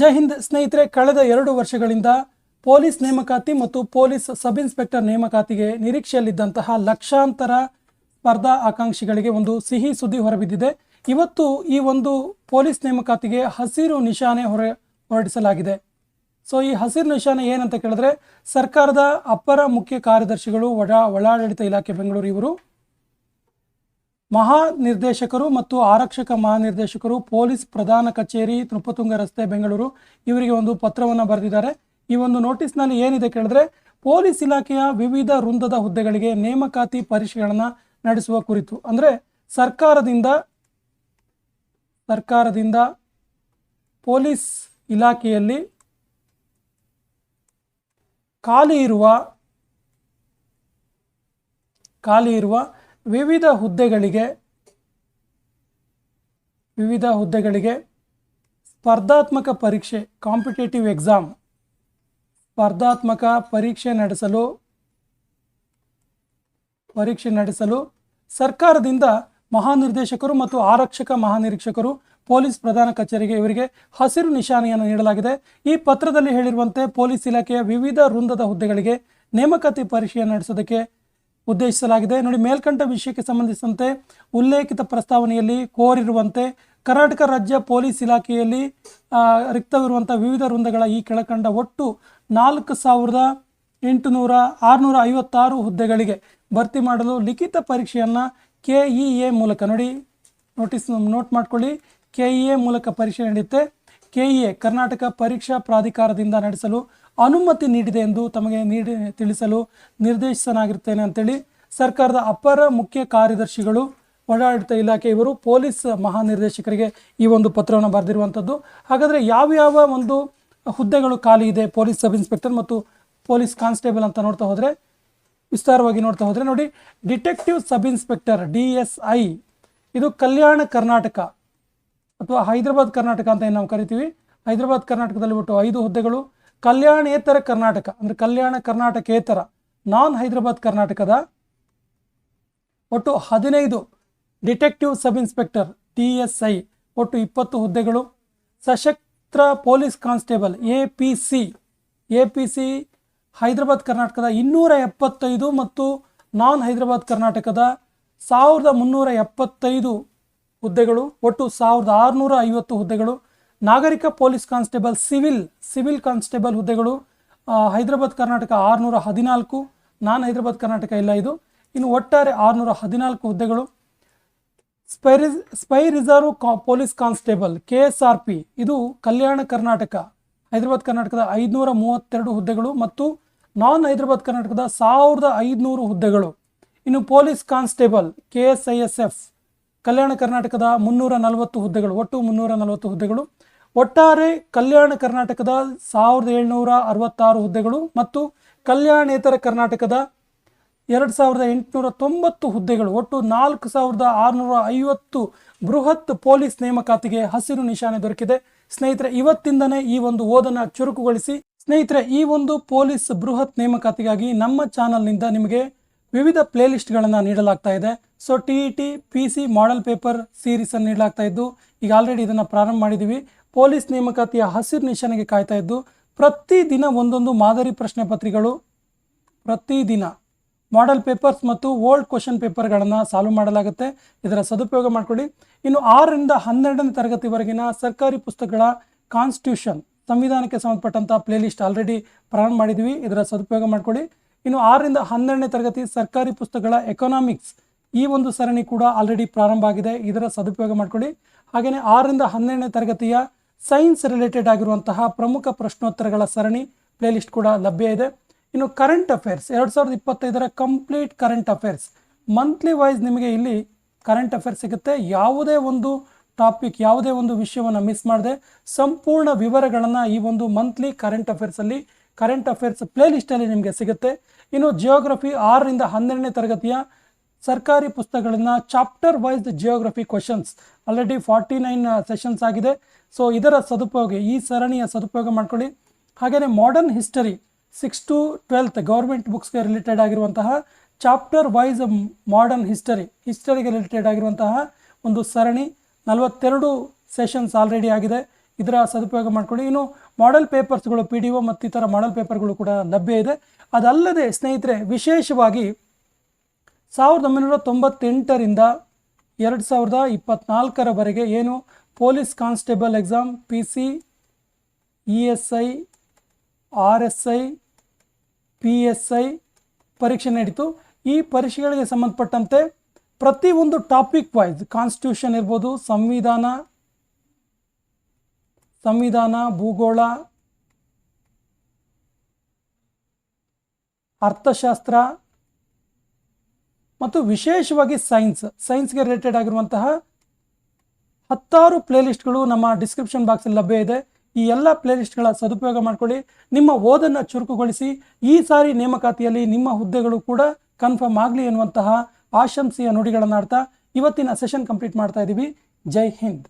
ಜೈ ಹಿಂದ್ ಸ್ನೇಹಿತರೆ, ಕಳೆದ ಎರಡು ವರ್ಷಗಳಿಂದ ಪೊಲೀಸ್ ನೇಮಕಾತಿ ಮತ್ತು ಪೊಲೀಸ್ ಸಬ್ ಇನ್ಸ್ಪೆಕ್ಟರ್ ನೇಮಕಾತಿಗೆ ನಿರೀಕ್ಷೆಯಲ್ಲಿದ್ದಂತಹ ಲಕ್ಷಾಂತರ ಸ್ಪರ್ಧಾ ಆಕಾಂಕ್ಷಿಗಳಿಗೆ ಒಂದು ಸಿಹಿ ಸುದ್ದಿ ಹೊರಬಿದ್ದಿದೆ. ಇವತ್ತು ಈ ಒಂದು ಪೊಲೀಸ್ ನೇಮಕಾತಿಗೆ ಹಸಿರು ನಿಶಾನೆ ಹೊರ ಹೊರಡಿಸಲಾಗಿದೆ. ಸೊ, ಈ ಹಸಿರು ನಿಶಾನೆ ಏನಂತ ಕೇಳಿದ್ರೆ, ಸರ್ಕಾರದ ಅಪರ ಮುಖ್ಯ ಕಾರ್ಯದರ್ಶಿಗಳು ಒಳ ಒಳಾಡಳಿತ ಇಲಾಖೆ ಬೆಂಗಳೂರು ಇವರು ಮಹಾ ನಿರ್ದೇಶಕರು ಮತ್ತು ಆರಕ್ಷಕ ಮಹಾನಿರ್ದೇಶಕರು ಪೊಲೀಸ್ ಪ್ರಧಾನ ಕಚೇರಿ ತೃಪತುಂಗ ರಸ್ತೆ, ಬೆಂಗಳೂರು ಇವರಿಗೆ ಒಂದು ಪತ್ರವನ್ನು ಬರೆದಿದ್ದಾರೆ. ಈ ಒಂದು ನೋಟಿಸ್ನಲ್ಲಿ ಏನಿದೆ ಕೇಳಿದ್ರೆ, ಪೊಲೀಸ್ ಇಲಾಖೆಯ ವಿವಿಧ ವೃಂದದ ಹುದ್ದೆಗಳಿಗೆ ನೇಮಕಾತಿ ಪರೀಕ್ಷೆಗಳನ್ನು ನಡೆಸುವ ಕುರಿತು, ಅಂದರೆ ಸರ್ಕಾರದಿಂದ ಸರ್ಕಾರದಿಂದ ಪೊಲೀಸ್ ಇಲಾಖೆಯಲ್ಲಿ ಖಾಲಿ ಇರುವ ಖಾಲಿ ಇರುವ ವಿವಿಧ ಹುದ್ದೆಗಳಿಗೆ ವಿವಿಧ ಹುದ್ದೆಗಳಿಗೆ ಸ್ಪರ್ಧಾತ್ಮಕ ಪರೀಕ್ಷೆ ಕಾಂಪಿಟೇಟಿವ್ ಎಕ್ಸಾಮ್ ಸ್ಪರ್ಧಾತ್ಮಕ ಪರೀಕ್ಷೆ ನಡೆಸಲು ಪರೀಕ್ಷೆ ನಡೆಸಲು ಸರ್ಕಾರದಿಂದ ಮಹಾನಿರ್ದೇಶಕರು ಮತ್ತು ಆರಕ್ಷಕ ಮಹಾನಿರೀಕ್ಷಕರು, ಪೊಲೀಸ್ ಪ್ರಧಾನ ಕಚೇರಿಗೆ ಇವರಿಗೆ ಹಸಿರು ನಿಶಾನೆಯನ್ನು ನೀಡಲಾಗಿದೆ. ಈ ಪತ್ರದಲ್ಲಿ ಹೇಳಿರುವಂತೆ ಪೊಲೀಸ್ ಇಲಾಖೆಯ ವಿವಿಧ ವೃಂದದ ಹುದ್ದೆಗಳಿಗೆ ನೇಮಕಾತಿ ಪರೀಕ್ಷೆಯನ್ನು ನಡೆಸೋದಕ್ಕೆ ಉದ್ದೇಶಿಸಲಾಗಿದೆ. ನೋಡಿ ಮೇಲ್ಕಂಡ ವಿಷಯಕ್ಕೆ ಸಂಬಂಧಿಸಿದಂತೆ ಉಲ್ಲೇಖಿತ ಪ್ರಸ್ತಾವನೆಯಲ್ಲಿ ಕೋರಿರುವಂತೆ ಕರ್ನಾಟಕ ರಾಜ್ಯ ಪೊಲೀಸ್ ಇಲಾಖೆಯಲ್ಲಿ ರಿಕ್ತವಿರುವಂಥ ವಿವಿಧ ವೃಂದಗಳ ಈ ಕೆಳಕಂಡ ಒಟ್ಟು ನಾಲ್ಕು ಸಾವಿರದ ಎಂಟುನೂರ ಆರುನೂರ ಐವತ್ತಾರು ಹುದ್ದೆಗಳಿಗೆ ಭರ್ತಿ ಮಾಡಲು ಲಿಖಿತ ಪರೀಕ್ಷೆಯನ್ನು ಕೆ ಇ ಎ ಮೂಲಕ, ನೋಡಿ ನೋಟಿಸ್ ನೋಟ್ ಮಾಡ್ಕೊಳ್ಳಿ. ಕೆ ಇ ಎ ಮೂಲಕ ಪರೀಕ್ಷೆ ನಡೆಯುತ್ತೆ. ಕೆ ಇ ಎ ಕರ್ನಾಟಕ ಪರೀಕ್ಷಾ ಪ್ರಾಧಿಕಾರದಿಂದ ನಡೆಸಲು ಅನುಮತಿ ನೀಡಿದೆ ಎಂದು ತಮಗೆ ನೀಡಿ ತಿಳಿಸಲು ನಿರ್ದೇಶಿಸಲಾಗಿರ್ತೇನೆ ಅಂತೇಳಿ ಸರ್ಕಾರದ ಅಪರ ಮುಖ್ಯ ಕಾರ್ಯದರ್ಶಿಗಳು, ಒಳಾಡಳಿತ ಇಲಾಖೆ ಇವರು ಪೊಲೀಸ್ ಮಹಾನಿರ್ದೇಶಕರಿಗೆ ಈ ಒಂದು ಪತ್ರವನ್ನು ಬರೆದಿರುವಂಥದ್ದು ಹಾಗಾದರೆ ಯಾವ ಯಾವ ಒಂದು ಹುದ್ದೆಗಳು ಖಾಲಿ ಇದೆ ಪೊಲೀಸ್ ಸಬ್ ಇನ್ಸ್ಪೆಕ್ಟರ್ ಮತ್ತು ಪೊಲೀಸ್ ಕಾನ್ಸ್ಟೇಬಲ್ ಅಂತ ನೋಡ್ತಾ ಹೋದರೆ, ವಿಸ್ತಾರವಾಗಿ ನೋಡ್ತಾ ಹೋದರೆ ನೋಡಿ, detective sub inspector D S I, ಇದು ಕಲ್ಯಾಣ ಕರ್ನಾಟಕ ಅಥವಾ ಹೈದರಾಬಾದ್ ಕರ್ನಾಟಕ ಅಂತ ಏನು ನಾವು ಕರಿತೀವಿ? ಹೈದರಾಬಾದ್ ಕರ್ನಾಟಕದಲ್ಲಿ ಒಟ್ಟು ಐದು ಹುದ್ದೆಗಳು ಕಲ್ಯಾಣೇತರ ಕರ್ನಾಟಕ, ಅಂದರೆ ಕಲ್ಯಾಣ ಕರ್ನಾಟಕೇತರ ನಾನ್ ಹೈದರಾಬಾದ್ ಕರ್ನಾಟಕದ ಒಟ್ಟು ಹದಿನೈದು detective sub inspector, T S I, ಒಟ್ಟು ಇಪ್ಪತ್ತು ಹುದ್ದೆಗಳು. ಸಶಕ್ತ police constable, A P C, A P C Hyderabad ಕರ್ನಾಟಕದ ಇನ್ನೂರ ಎಪ್ಪತ್ತೈದು ಮತ್ತು ನಾನ್ ಹೈದರಾಬಾದ್ ಕರ್ನಾಟಕದ ಸಾವಿರದ ಮುನ್ನೂರ ಎಪ್ಪತ್ತೈದು ಹುದ್ದೆಗಳು, ಒಟ್ಟು ಸಾವಿರದ ಆರುನೂರ ಐವತ್ತು ಹುದ್ದೆಗಳು. ನಾಗರಿಕ police constable, civil civil constable ಹುದ್ದೆಗಳು ಹೈದರಾಬಾದ್ ಕರ್ನಾಟಕ ಆರುನೂರ ಹದಿನಾಲ್ಕು, ನಾನ್ ಹೈದರಾಬಾದ್ ಕರ್ನಾಟಕ ಇಲ್ಲ ಇದು. ಇನ್ನು ಒಟ್ಟಾರೆ ಆರುನೂರ ಹದಿನಾಲ್ಕು ಹುದ್ದೆಗಳು. Spy spy reserve police constable, K S R P, ಇದು ಕಲ್ಯಾಣ ಕರ್ನಾಟಕ, ಹೈದರಾಬಾದ್ ಕರ್ನಾಟಕದ ಐದುನೂರ ಮೂವತ್ತೆರಡು ಹುದ್ದೆಗಳು ಮತ್ತು ನಾನ್ ಹೈದರಾಬಾದ್ ಕರ್ನಾಟಕದ ಸಾವಿರದ ಐದುನೂರು ಹುದ್ದೆಗಳು. ಇನ್ನು police constable, K S I S F, Kalyana ಕರ್ನಾಟಕದ ಮುನ್ನೂರ ನಲವತ್ತು ಹುದ್ದೆಗಳು, ಒಟ್ಟು ಮುನ್ನೂರ ನಲವತ್ತು ಹುದ್ದೆಗಳು. ಒಟ್ಟಾರೆ ಕಲ್ಯಾಣ ಕರ್ನಾಟಕದ ಸಾವಿರದ ಏಳ್ನೂರ ಅರವತ್ತಾರು ಹುದ್ದೆಗಳು ಮತ್ತು ಕಲ್ಯಾಣೇತರ ಕರ್ನಾಟಕದ ಎರಡು ಸಾವಿರದ ಎಂಟುನೂರ ತೊಂಬತ್ತು ಹುದ್ದೆಗಳು, ಒಟ್ಟು ನಾಲ್ಕು ಸಾವಿರದ ಆರುನೂರ ಐವತ್ತು ಬೃಹತ್ ಪೊಲೀಸ್ ನೇಮಕಾತಿಗೆ ಹಸಿರು ನಿಶಾನೆ ದೊರಕಿದೆ. ಸ್ನೇಹಿತರೆ, ಇವತ್ತಿಂದನೇ ಈ ಒಂದು ಓದನ್ನು ಚುರುಕುಗೊಳಿಸಿ. ಸ್ನೇಹಿತರೆ, ಈ ಒಂದು ಪೊಲೀಸ್ ಬೃಹತ್ ನೇಮಕಾತಿಗಾಗಿ ನಮ್ಮ ಚಾನಲ್ನಿಂದ ನಿಮಗೆ ವಿವಿಧ ಪ್ಲೇಲಿಸ್ಟ್ಗಳನ್ನು ನೀಡಲಾಗ್ತಾ ಇದೆ. So, T E T, P C, model paper ಸೀರೀಸನ್ನು ನೀಡಲಾಗ್ತಾ ಇದ್ದು, ಈಗ ಆಲ್ರೆಡಿ ಇದನ್ನು ಪ್ರಾರಂಭ ಮಾಡಿದ್ದೀವಿ ಪೊಲೀಸ್ ನೇಮಕಾತಿಯ ಹಸಿರು ನಿಶಾನೆಗೆ ಕಾಯ್ತಾ ಇದ್ದು ಪ್ರತಿದಿನ ಒಂದೊಂದು ಮಾದರಿ ಪ್ರಶ್ನೆ ಪತ್ರಿಕೆಗಳು ಪ್ರತಿದಿನ ಮಾಡೆಲ್ ಪೇಪರ್ಸ್ ಮತ್ತು ಓಲ್ಡ್ ಕ್ವಶನ್ ಪೇಪರ್ಗಳನ್ನು ಸಾಲ್ವ್ ಮಾಡಲಾಗುತ್ತೆ. ಇದರ ಸದುಪಯೋಗ ಮಾಡಿಕೊಳ್ಳಿ. ಇನ್ನು ಆರರಿಂದ ಹನ್ನೆರಡನೇ ತರಗತಿವರೆಗಿನ ಸರ್ಕಾರಿ ಪುಸ್ತಕಗಳ ಕಾನ್ಸ್ಟಿಟ್ಯೂಷನ್ ಸಂವಿಧಾನಕ್ಕೆ ಸಂಬಂಧಪಟ್ಟಂಥ ಪ್ಲೇಲಿಸ್ಟ್ ಆಲ್ರೆಡಿ ಪ್ರಾರಂಭ ಮಾಡಿದ್ವಿ. ಇದರ ಸದುಪಯೋಗ ಮಾಡಿಕೊಳ್ಳಿ. ಇನ್ನು ಆರರಿಂದ ಹನ್ನೆರಡನೇ ತರಗತಿ ಸರ್ಕಾರಿ ಪುಸ್ತಕಗಳ ಎಕನಾಮಿಕ್ಸ್ ಈ ಒಂದು ಸರಣಿ ಕೂಡ ಆಲ್ರೆಡಿ ಪ್ರಾರಂಭ ಆಗಿದೆ. ಇದರ ಸದುಪಯೋಗ ಮಾಡಿಕೊಳ್ಳಿ. ಹಾಗೆಯೇ ಆರರಿಂದ ಹನ್ನೆರಡನೇ ತರಗತಿಯ ಸೈನ್ಸ್ ರಿಲೇಟೆಡ್ ಆಗಿರುವಂತಹ ಪ್ರಮುಖ ಪ್ರಶ್ನೋತ್ತರಗಳ ಸರಣಿ ಪ್ಲೇಲಿಸ್ಟ್ ಕೂಡ ಲಭ್ಯ ಇದೆ. ಇನ್ನು ಕರೆಂಟ್ ಅಫೇರ್ಸ್ ಎರಡು ಸಾವಿರದ ಇಪ್ಪತ್ತೈದರ complete current affairs monthly wise ನಿಮಗೆ ಇಲ್ಲಿ ಕರೆಂಟ್ ಅಫೇರ್ಸ್ ಸಿಗುತ್ತೆ. ಯಾವುದೇ ಒಂದು ಟಾಪಿಕ್ ಯಾವುದೇ ಒಂದು ವಿಷಯವನ್ನು ಮಿಸ್ ಮಾಡದೆ ಸಂಪೂರ್ಣ ವಿವರಗಳನ್ನು ಈ ಒಂದು ಮಂತ್ಲಿ ಕರೆಂಟ್ ಅಫೇರ್ಸಲ್ಲಿ ಕರೆಂಟ್ ಅಫೇರ್ಸ್ ಪ್ಲೇಲಿಸ್ಟಲ್ಲಿ ನಿಮಗೆ ಸಿಗುತ್ತೆ. ಇನ್ನು ಜಿಯೋಗ್ರಫಿ ಆರರಿಂದ ಹನ್ನೆರಡನೇ ತರಗತಿಯ ಸರ್ಕಾರಿ ಪುಸ್ತಕಗಳನ್ನು chapter wise geography questions already forty nine sessions ಆಗಿದೆ. ಸೊ ಇದರ ಸದುಪಯೋಗ, ಈ ಸರಣಿಯ ಸದುಪಯೋಗ ಮಾಡ್ಕೊಳ್ಳಿ. ಹಾಗೆಯೇ modern history six to twelfth government ಬುಕ್ಸ್ಗೆ related ಆಗಿರುವಂತಹ ಚಾಪ್ಟರ್ ವೈಸ್ ಮಾಡರ್ನ್ ಹಿಸ್ಟರಿ ಹಿಸ್ಟರಿಗೆ ರಿಲೇಟೆಡ್ ಆಗಿರುವಂತಹ ಒಂದು ಸರಣಿ, ನಲವತ್ತೆರಡು ಸೆಷನ್ಸ್ ಆಲ್ರೆಡಿ ಆಗಿದೆ. ಇದರ ಸದುಪಯೋಗ ಮಾಡ್ಕೊಳ್ಳಿ. ಇನ್ನು ಮಾಡೆಲ್ ಪೇಪರ್ಸ್ಗಳು ಪಿ ಡಿ ಒ ಮತ್ತಿತರ ಮಾಡೆಲ್ ಪೇಪರ್ಗಳು ಕೂಡ ಲಭ್ಯ ಇದೆ. ಅದಲ್ಲದೆ, ಸ್ನೇಹಿತರೆ, ವಿಶೇಷವಾಗಿ ಸಾವಿರದ ಒಂಬೈನೂರ ತೊಂಬತ್ತೆಂಟರಿಂದ ಎರಡು ಸಾವಿರದ ಇಪ್ಪತ್ನಾಲ್ಕರವರೆಗೆ ಏನು police constable exam, P C, E S I, R S I, P S I ಪರೀಕ್ಷೆ ನಡೀತು ಈ ಪರೀಕ್ಷೆಗಳಿಗೆ ಸಂಬಂಧಪಟ್ಟಂತೆ ಪ್ರತಿಯೊಂದು ಟಾಪಿಕ್ ವೈಸ್ ಕಾನ್ಸ್ಟಿಟ್ಯೂಷನ್ ಇರ್ಬೋದು, ಸಂವಿಧಾನ ಸಂವಿಧಾನ, ಭೂಗೋಳ, ಅರ್ಥಶಾಸ್ತ್ರ ಮತ್ತು ವಿಶೇಷವಾಗಿ ಸೈನ್ಸ್, ಸೈನ್ಸ್ಗೆ ರಿಲೇಟೆಡ್ ಆಗಿರುವಂತಹ ಹತ್ತಾರು ಪ್ಲೇಲಿಸ್ಟ್ಗಳು ನಮ್ಮ ಡಿಸ್ಕ್ರಿಪ್ಷನ್ ಬಾಕ್ಸಲ್ಲಿ ಲಭ್ಯ ಇದೆ. ಈ ಎಲ್ಲ ಪ್ಲೇಲಿಸ್ಟ್ಗಳ ಸದುಪಯೋಗ ಮಾಡ್ಕೊಳ್ಳಿ. ನಿಮ್ಮ ಓದನ್ನು ಚುರುಕುಗೊಳಿಸಿ, ಈ ಸಾರಿ ನೇಮಕಾತಿಯಲ್ಲಿ ನಿಮ್ಮ ಹುದ್ದೆಗಳು ಕೂಡ ಕನ್ಫರ್ಮ್ ಆಗಲಿ ಎನ್ನುವಂತಹ ಆಶಂಸೆಯ ನುಡಿಗಳನ್ನು ಆಡ್ತಾ ಇವತ್ತಿನ ಸೆಷನ್ ಕಂಪ್ಲೀಟ್ ಮಾಡ್ತಾ ಇದ್ದೀವಿ ಜೈ ಹಿಂದ್.